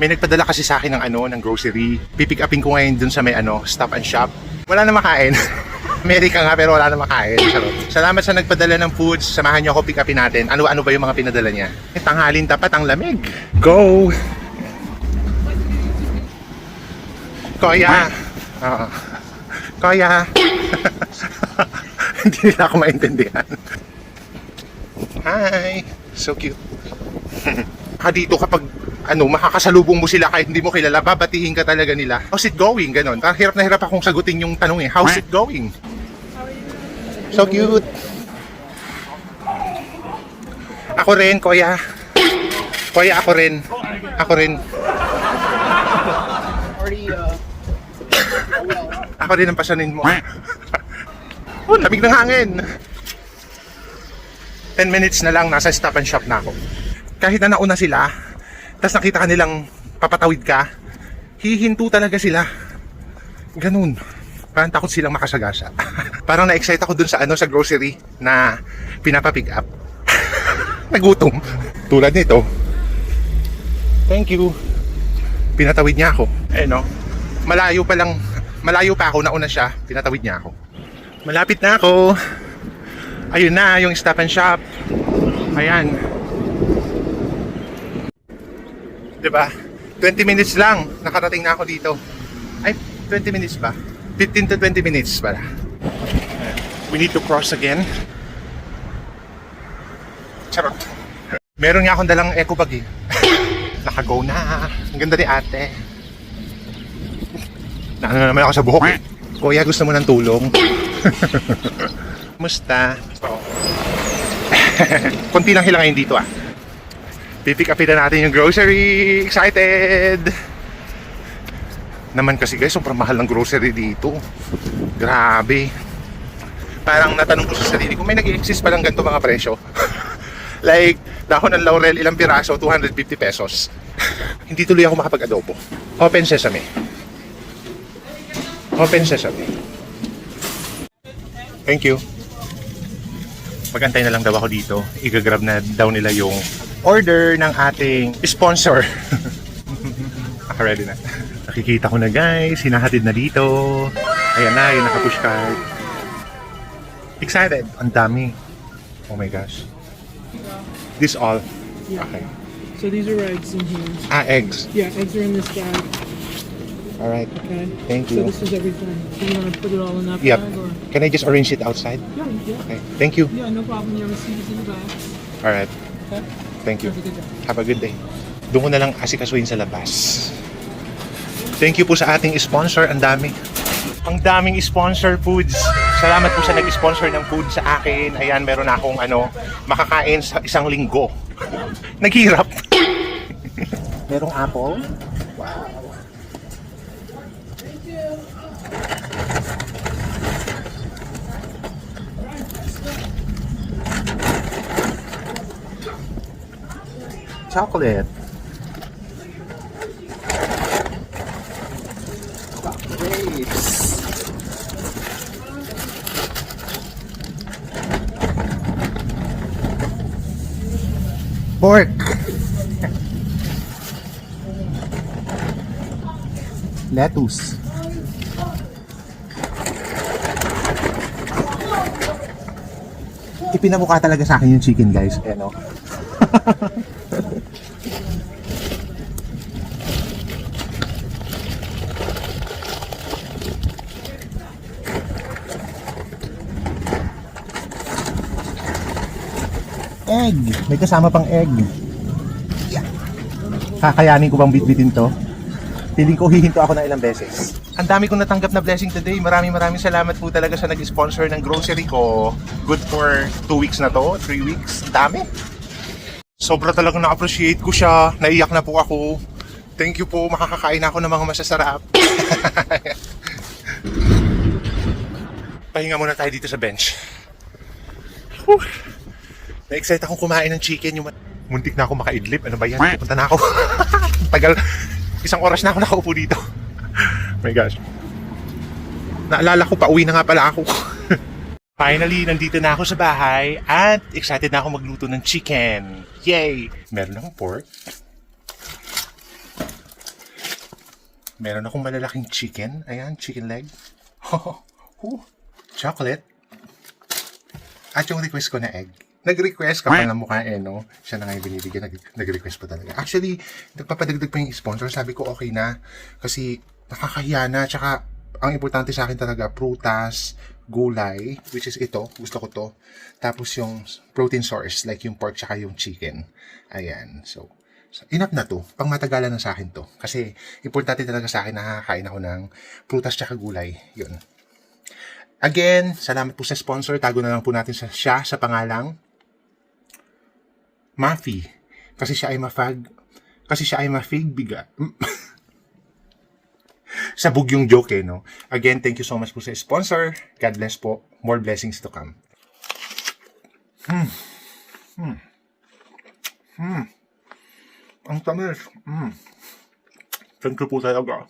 May nagpadala kasi sa akin ng ano, ng grocery. Pipick upin ko ngayon dun sa may ano, stop and shop. Wala na makain. Amerika nga pero wala na makain. Charot. Salamat sa nagpadala ng foods. Samahan niyo ako pick upin natin. Ano-ano ba yung mga pinadala niya? Eh, tanghalin tapat ang lamig. Go! Koya! Oo. Koya! Hindi nila ako maintindihan. Hi! So cute. ha dito kapag ano, makakasalubong mo sila kahit hindi mo kilala, babatiin ka talaga nila. How's it going? Ganon. Parang hirap na hirap akong sagutin yung tanong eh. How's it going? So cute. Ako rin, kuya. Kuya, ako rin. Ako rin. Ako rin ang pasanin mo. oh, lamig ng hangin. 10 minutes na lang, nasa stop and shop na ako. Kahit na nauna sila, tapos nakita ka nilang papatawid ka, hihinto talaga sila. Ganun. Parang takot silang makasagasa. Parang na-excite ako dun sa ano sa grocery na pinapapick up. Nagutom. Tulad nito. Thank you. Pinatawid niya ako. Eh no. Malayo pa lang, malayo pa ako, nauna siya, pinatawid niya ako. Malapit na ako. Ayun na, yung stop and shop. Ayan. 'Di ba? 20 minutes lang nakarating na ako dito. Ay, 20 minutes ba? 15 to 20 minutes pala. We need to cross again. Charot. Meron nga akong dalang eco bag eh. Nakago na. Ang ganda ni ate. Naano na naman ako sa buhok eh. Kuya, gusto mo ng tulong? Musta? Konti lang hilangayin dito ah. Pipick upin na natin yung grocery. Excited! Naman kasi guys, sobrang mahal ng grocery dito. Grabe. Parang natanong ko sa sarili ko, may nag-exist palang ganito mga presyo. like, dahon ng laurel, ilang piraso, 250 pesos. Hindi tuloy ako makapag-adobo. Open sesame. Open sesame. Thank you. Magantay na lang daw ako dito. Igagrab na daw nila yung order ng ating sponsor. Naka-ready na. Nakikita ko na guys, hinahatid na dito. Ayan na, yung naka-push cart. Excited. Ang dami. Oh my gosh. This all. Yeah. Okay. So these are eggs in here. Ah, eggs. Yeah, eggs are in this bag. Alright. Okay. Thank So you. this is everything. So you want to put it all in that Yep. bag, or Can I just arrange it outside? yeah, yeah, Okay. Thank you. yeah, no problem. Your receipt is in the bag. Alright. Okay. Thank you. Have a good day. Doon ko na lang asikasuhin sa labas. Thank you po sa ating sponsor. Ang dami. Ang daming sponsor foods. Salamat po sa nag-sponsor ng food sa akin. Ayan, meron akong ano, makakain sa isang linggo. Naghirap. Merong apple. Chocolate. Pork. Lettuce. Ipinamukha talaga sa akin yung chicken guys. Eh Egg. May kasama pang egg. Yeah. Kakayanin ko bang bitbitin to? Piling ko hihinto ako ng ilang beses. Ang dami kong natanggap na blessing today. Maraming maraming salamat po talaga sa nag-sponsor ng grocery ko. Good for 2 weeks na to, 3 weeks. Dami. Sobra talagang na-appreciate ko siya. Naiyak na po ako. Thank you po. Makakakain ako ng mga masasarap. Pahinga muna tayo dito sa bench. Whew. Na-excite akong kumain ng chicken. Yung muntik na ako makaidlip. Ano ba yan? Punta na ako. Tagal. Isang oras na ako nakaupo dito. my gosh. Naalala ko, pauwi na nga pala ako. Finally, nandito na ako sa bahay at excited na ako magluto ng chicken. Yay! Meron akong pork. Meron akong malalaking chicken. Ayan, chicken leg. Chocolate. At yung request ko na egg. Nag-request ka pa ng mukha eh, no? Siya na nga yung binibigyan. Nag- nag-request pa talaga. Actually, nagpapadagdag pa yung sponsor. Sabi ko, okay na. Kasi, nakakahiya na. Tsaka, ang importante sa akin talaga, prutas, gulay, which is ito. Gusto ko to. Tapos yung protein source, like yung pork tsaka yung chicken. Ayan. So, enough na to. Pang matagalan na sa akin to. Kasi, importante talaga sa akin na nakakain ako ng prutas tsaka gulay. Yun. Again, salamat po sa sponsor. Tago na lang po natin sa, siya sa pangalang Mafi. Kasi siya ay mafag. Kasi siya ay mafig biga. Sabog yung joke eh, no? Again, thank you so much po sa sponsor. God bless po. More blessings to come. Hmm. Hmm. Hmm. Ang tamis. Hmm. Thank you po talaga.